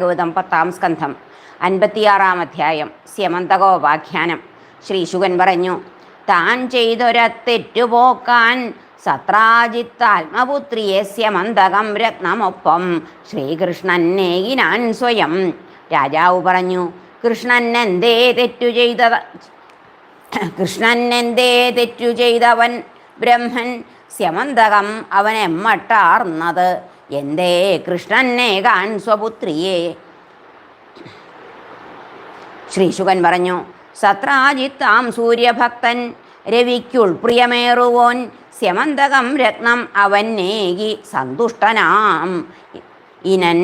ഭാഗവതം പത്താം സ്കന്ധം അൻപത്തിയാറാം അധ്യായം സ്യമന്തകോപാഖ്യാനം. ശ്രീശുകൻ പറഞ്ഞു താൻ ചെയ്തൊര തെറ്റുപോക്കാൻ സത്രാജിത്താത്മപുത്രിയെ സ്യമന്തകം രത്നമൊപ്പം ശ്രീകൃഷ്ണനേകിനാൻ സ്വയം. രാജാവ് പറഞ്ഞു കൃഷ്ണൻ എന്തേ തെറ്റു ചെയ്ത കൃഷ്ണൻ എന്തേ തെറ്റു ചെയ്തവൻ ബ്രഹ്മൻ സ്യമന്തകം അവനെമ്മട്ടാർന്നത് എന്തേ കൃഷ്ണനെ കാൺ സ്വപുത്രിയെ? ശ്രീശുകൻ പറഞ്ഞു സത്രാജിത്താം സൂര്യഭക്തൻ രവിക്കുൾ പ്രിയമേറുവോൻ സ്യമന്തകം രത്നം അവൻ നേകി സന്തുഷ്ടനാം. ഇനൻ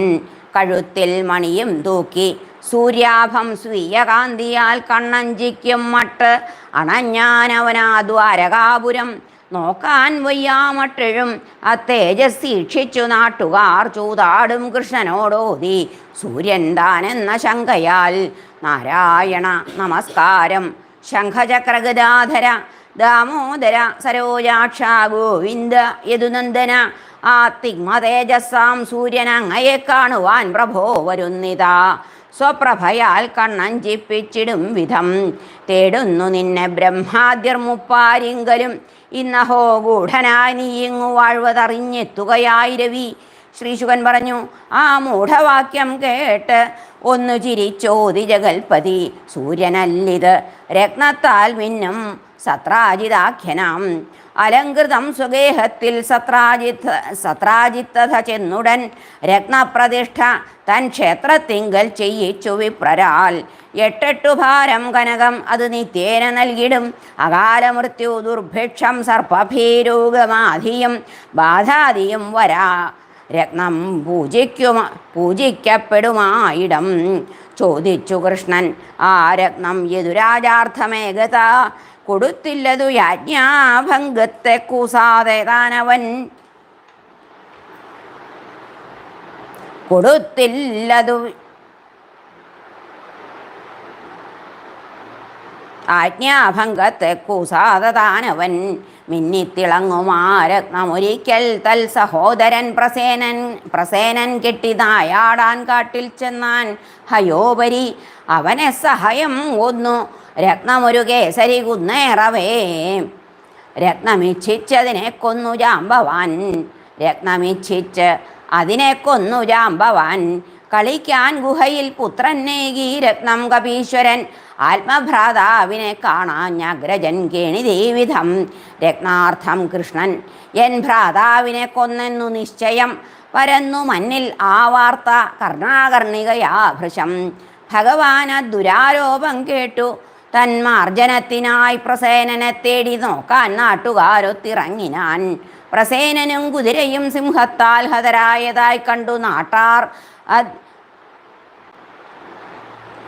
കഴുത്തിൽ മണിയും തൂക്കി സൂര്യാഭം സ്വീയകാന്തിയാൽ കണ്ണഞ്ചിക്കും മട്ട് അണഞ്ഞാനവനാ ദ്വാരകാപുരം നോക്കാൻ വയ്യാമട്ടെഴും ആ തേജസ്സീക്ഷിച്ചു നാട്ടുകാർ ചൂതാടും കൃഷ്ണനോടോതി. സൂര്യൻ താനെന്ന ശങ്കയാൽ നാരായണ നമസ്കാരം. ശംഖചക്രഗദാധര ദാമോദര സരോജാക്ഷ ഗോവിന്ദ യദുനന്ദന ആ തിഗ്മ തേജസ്സാം സൂര്യൻ അങ്ങയെ കാണുവാൻ പ്രഭോ വരുന്നിതാ. സ്വപ്രഭയാൽ കണ്ണഞ്ചിപ്പിച്ചിടും വിധം. തേടുന്നു നിന്നെ ബ്രഹ്മാദ്യർ മുപ്പാരിങ്കലും. ഇന്നഹോ ഗൂഢനായി നീ ഇങ്ങു വാഴ്വതറിഞ്ഞെത്തുകയായി രവി. ശ്രീശുകൻ പറഞ്ഞു ആ മൂഢവാക്യം കേട്ട് ഒന്നു ചിരിച്ചോതി ജഗൽപതി. സൂര്യനല്ലിത് രത്നത്താൽ മിന്നും സത്രാജിതാഖ്യനാം. അലങ്കൃതം സ്വഗേഹത്തിൽ സത്രാജിത്ത് സത്രാജിത്തഥ ചെന്നുടൻ രത്നപ്രതിഷ്ഠ തൻ ക്ഷേത്രത്തിങ്കൽ ചെയ്യിച്ചു വിപ്രരാൽ. എട്ടെട്ടു ഭാരം കനകം അത് നിത്യേന നൽകിടും. അകാലമൃത്യു ദുർഭിക്ഷം സർപ്പഭീരൂകമാധിയും ബാധാദിയും വരാ. രത്നം പൂജിക്കുമ പൂജിക്കപ്പെടുമായിടം. ചോദിച്ചു കൃഷ്ണൻ ആ രത്നം യദുരാജാർത്ഥമേകത കൊടുത്തില്ലതു യാജ്ഞാഭംഗത്തെ കൂസാതെ താനവൻ. കൊടുത്തില്ലതു ആജ്ഞാഭംഗത്തെ കൂസാതെ താനവൻ. മിന്നിത്തിളങ്ങുമാരത്നമൊരിക്കൽ തൽ സഹോദരൻ പ്രസേനൻ പ്രസേനൻ കെട്ടിതായാടാൻ കാട്ടിൽ ചെന്നാൻ ഹയോപരി അവനെ സഹായം ഒന്നു രത്നമൊരു കേസരി കുന്നേറവേ. രത്നമിച്ഛിച്ചതിനെ കൊന്നു ജാമ്പവാൻ രത്നമിച്ഛിച്ച് അതിനെ കൊന്നു ജാമ്പവാൻ കളിക്കാൻ ഗുഹയിൽ പുത്രന്നേകി രത്നം കപീശ്വരൻ. ആത്മഭ്രാതാവിനെ കാണാൻ അഗ്രജൻ കേണിദേവിധം രത്നാർത്ഥം കൃഷ്ണൻ എൻ ഭ്രാതാവിനെ കൊന്നെന്നു നിശ്ചയം. പരന്നു മന്നിൽ ആ വാർത്ത കർണാകർണികയാ ഭൃശം. ഭഗവാൻ ആ ദുരാരോപം കേട്ടു. തന്മാർജനത്തിനായി പ്രസേനനെ തേടി നോക്കാൻ നാട്ടുകാരൊത്തിറങ്ങിനാൻ. പ്രസേനനും കുതിരയും സിംഹത്താൽ ഹതരായതായി കണ്ടു നാട്ടാർ.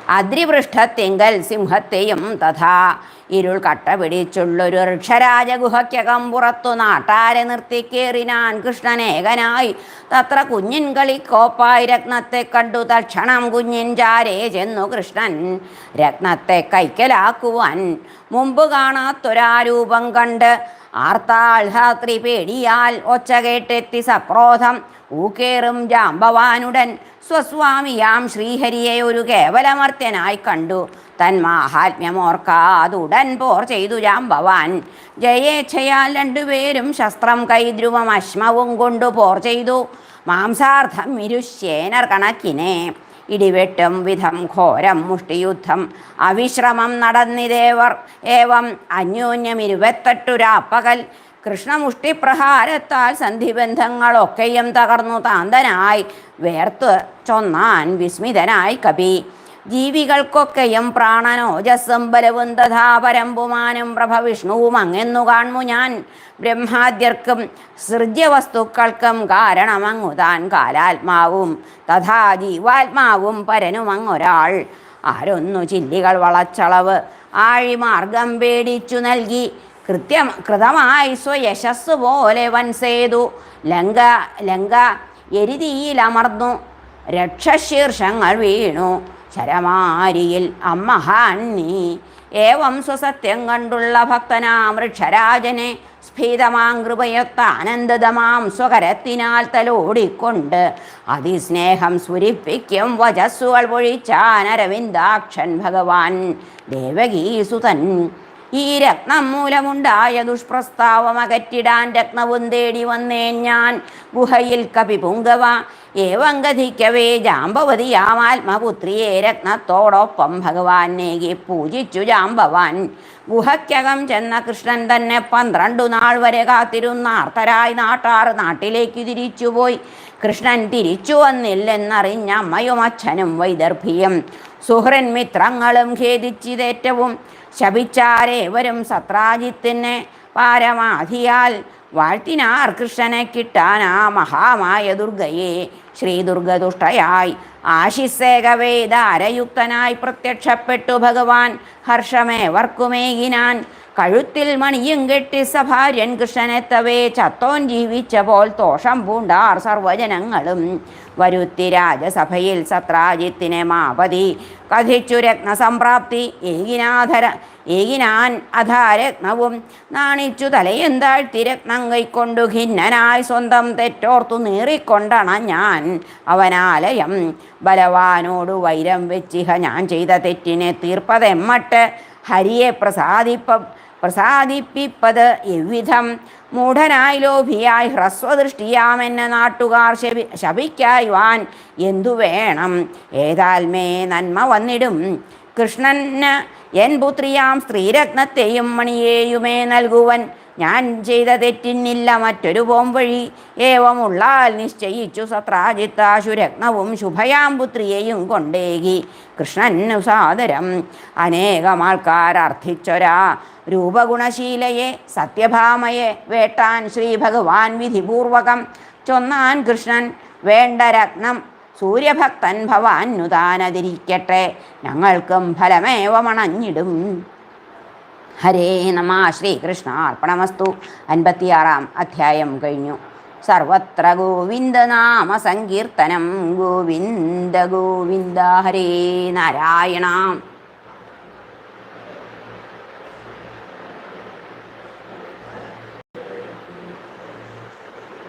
അദ്രിപൃഷ്ഠത്തിങ്കൽ സിംഹത്തെയും തഥാ. ഇരുൾ കട്ട പിടിച്ചുള്ളൊരു ഋക്ഷരാജഗുഹയ്ക്കകം പുറത്തു നാട്ടാരെ നിർത്തിക്കേറിനാൻ കൃഷ്ണനേകനായി. തത്ര കുഞ്ഞിൻ കളിക്കോപ്പായി രത്നത്തെ കണ്ടു തക്ഷണം കുഞ്ഞിൻ ചാരേ ചെന്നു കൃഷ്ണൻ. രത്നത്തെ കൈക്കലാക്കുവാൻ മുമ്പ് കാണാത്തൊരാരൂപം കണ്ട് ആർത്താൾഹാത്രി പേടിയാൽ ഒച്ച കേട്ടെത്തി സക്രോധം ഊക്കേറും ജാമ്പവാനുടൻ സ്വസ്വാമിയാം ശ്രീഹരിയെ ഒരു കേവലമർത്യനായി കണ്ടു. തൻ മാഹാത്മ്യമോർക്കാതുടൻ പോർ ചെയ്തു ജാമ്പവാൻ. ജയേച്ഛയാൽ രണ്ടുപേരും ശസ്ത്രം കൈദ്രുവം അശ്മവും കൊണ്ടു പോർ ചെയ്തു. മാംസാർത്ഥം ഇരുശ്യേനർ കണക്കിനെ ഇടിവെട്ടും വിധം ഘോരം മുഷ്ടിയുദ്ധം. അവിശ്രമം നടന്നിതേവർ ഏവം അന്യോന്യം ഇരുപത്തെട്ടുരാപ്പകൽ കൃഷ്ണമുഷ്ടിപ്രഹാരത്താൽ സന്ധിബന്ധങ്ങളൊക്കെയും തകർന്നു താന്തനായി. വേർത്ത് ചൊന്നാൻ വിസ്മിതനായി കപി ജീവികൾക്കൊക്കെയും പ്രാണനോജസ്സും ബലവും തഥാ പരമ്പുമാനും പ്രഭവിഷ്ണുവും അങ്ങെന്നു കാൺമു ഞാൻ. ബ്രഹ്മാദ്യർക്കും സൃജ്യവസ്തുക്കൾക്കും കാരണമങ്ങു താൻ കാലാത്മാവും തഥാ ജീവാത്മാവും പരനുമങ്ങൊരാൾ ആരൊന്നു ചില്ലികൾ വളച്ചളവ് ആഴിമാർഗം പേടിച്ചു നൽകി കൃത്യം കൃതമായി സ്വയശസ് പോലെ വൻസേതു ലങ്ക ലങ്ക എരിതിയിലമർന്നു രക്ഷശീർഷങ്ങൾ വീണു. ശരമാരിയിൽ അമ്മഹാൻ ഏവം സ്വസത്യം കണ്ടുള്ള ഭക്തനാം വൃക്ഷരാജനെ സ്ഫീതമാം കൃപയൊത്ത ആനന്ദതമാം സ്വകരത്തിനാൽ തലോടിക്കൊണ്ട് അതിസ്നേഹം സ്ഫുരിപ്പിക്കും വചസ്സുകൾ പൊഴിച്ചാൻ അരവിന്ദാക്ഷൻ ഭഗവാൻ. ദേവകീസുതൻ ഈ രത്നം മൂലമുണ്ടായ ദുഷ്പ്രസ്താവം അകറ്റിടാൻ രത്നവും തേടി വന്നേ ഞാൻ. ഗുഹയിൽ കപി പുങ്കവ ഏവം ഗതിക്കവേ ജാമ്പവതിയാം ആത്മപുത്രിയെ രത്നത്തോടൊപ്പം ഭഗവാൻ നേകി പൂജിച്ചു ജാമ്പവാൻ. ഗുഹയ്ക്കകം ചെന്ന കൃഷ്ണൻ തന്നെ പന്ത്രണ്ടു നാൾ വരെ കാത്തിരുന്ന ആർത്തരായി നാട്ടാർ നാട്ടിലേക്ക് തിരിച്ചുപോയി. കൃഷ്ണൻ തിരിച്ചു വന്നില്ലെന്നറിഞ്ഞ അമ്മയും അച്ഛനും വൈദർഭിയും. സുഹൃൻ മിത്രങ്ങളും ഖേദിച്ചിതേറ്റവും ശപിച്ചാരേവരും സത്രാജിത്തിനെ പാരമാധിയാൽ വാഴ്ത്തിനാർ കൃഷ്ണനെ കിട്ടാനാ മഹാമായ ദുർഗയെ ശ്രീദുർഗതുഷ്ടയായി ആശിസേകവേദാരയുക്തനായി പ്രത്യക്ഷപ്പെട്ടു ഭഗവാൻ ഹർഷമേവർക്കുമേകിനാൻ കഴുത്തിൽ മണിയും കെട്ടി സഭാര്യൻ കൃഷ്ണനെത്തവേ. ചത്തോൻ ജീവിച്ച പോൽ തോഷം പൂണ്ടാർ സർവജനങ്ങളും വരുത്തി രാജസഭയിൽ സത്രാജിത്തിനെ മാപതി. കഥിച്ചു രത്നസംപ്രാപ്തി. ഏകിനാധര ഏകിനാൻ അധാരത്നവും. നാണിച്ചു തലയും താഴ്ത്തി രത്നം കൈക്കൊണ്ടു ഖിന്നനായി സ്വന്തം തെറ്റോർത്തു നീറിക്കൊണ്ടണ ഞാൻ അവനാലയം. ബലവാനോടു വൈരം വെച്ചിഹ ഞാൻ ചെയ്ത തെറ്റിനെ തീർപ്പതെമ്മട്ട് ഹരിയെ പ്രസാദിപ്പ പ്രസാദിപ്പിപ്പത് എവ്വിധം മൂഢനായി ലോഭിയായി ഹ്രസ്വദൃഷ്ടിയാമെന്ന നാട്ടുകാർ ശപി ശപിക്കായുവാൻ എന്തു വേണം? ഏതാൽമേ നന്മ വന്നിടും. കൃഷ്ണന് എൻ പുത്രിയാം സ്ത്രീരത്നത്തെയും മണിയേയുമേ നൽകുവൻ. ഞാൻ ചെയ്ത തെറ്റിന്നില്ല മറ്റൊരു പോംവഴി. ഏവമുള്ളാൽ നിശ്ചയിച്ചു സത്രാജിത്താശുരത്നവും ശുഭയാംപുത്രിയെയും കൊണ്ടേകി. കൃഷ്ണനു സാദരം. അനേകം ആൾക്കാർ അർത്ഥിച്ചൊരാ രൂപഗുണശീലയെ സത്യഭാമയെ വേട്ടാൻ ശ്രീ ഭഗവാൻ വിധിപൂർവകം ചൊന്നാൻ കൃഷ്ണൻ വേണ്ട രത്നം സൂര്യഭക്തൻ ഭവാൻ നുതാനതിരിക്കട്ടെ ഞങ്ങൾക്കും ഫലമേവമണഞ്ഞിടും. ഹരേ നമ ശ്രീകൃഷ്ണ അർപ്പണമസ്തു. അൻപത്തിയാറാം അധ്യായം കഴിഞ്ഞു. സർവത്ര ഗോവിന്ദനാമ സങ്കീർത്തനം. ഗോവിന്ദ ഗോവിന്ദ ഹരേ നാരായണ.